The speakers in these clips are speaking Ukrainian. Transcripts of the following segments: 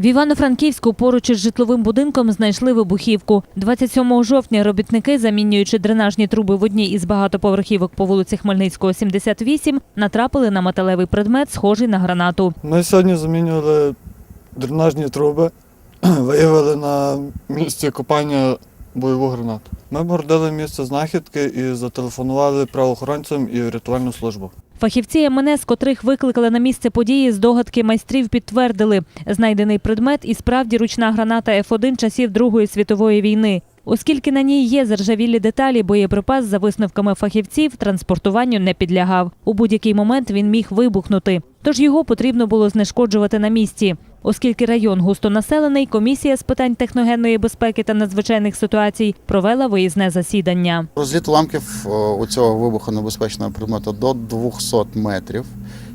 В Івано-Франківську поруч із житловим будинком знайшли вибухівку. 27 жовтня робітники, замінюючи дренажні труби в одній із багатоповерхівок по вулиці Хмельницького, 78, натрапили на металевий предмет, схожий на гранату. Ми сьогодні замінювали дренажні труби, виявили на місці копання бойову гранату. Ми бордили місце знахідки і зателефонували правоохоронцям і рятувальну службу. Фахівці МНС, котрих викликали на місце події, здогадки майстрів підтвердили. Знайдений предмет і справді ручна граната Ф1 часів Другої світової війни. Оскільки на ній є заржавілі деталі, боєприпас, за висновками фахівців, транспортуванню не підлягав. У будь-який момент він міг вибухнути. Тож його потрібно було знешкоджувати на місці. Оскільки район густонаселений, комісія з питань техногенної безпеки та надзвичайних ситуацій провела виїзне засідання. Розліт уламків у цього вибухонебезпечного предмету до 200 метрів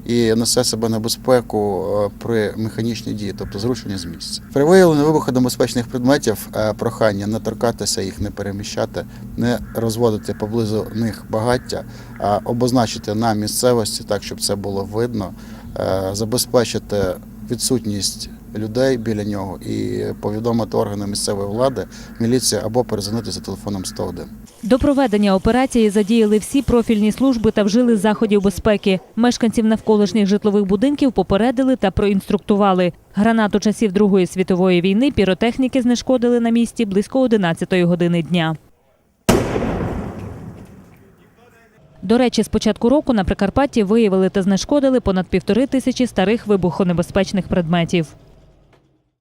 і несе себе небезпеку е, при механічній дії, тобто зрушення з місця. При виявленні вибухонебезпечних предметів е, прохання не торкатися їх, не переміщати, не розводити поблизу них багаття, а обозначити на місцевості так, щоб це було видно, е, забезпечити відсутність людей біля нього і повідомити органи місцевої влади, міліцію або перезвонити за телефоном 101. До проведення операції задіяли всі профільні служби та вжили заходів безпеки. Мешканців навколишніх житлових будинків попередили та проінструктували. Гранату часів Другої світової війни піротехніки знешкодили на місці близько 11 години дня. До речі, з початку року на Прикарпатті виявили та знешкодили понад півтори тисячі старих вибухонебезпечних предметів.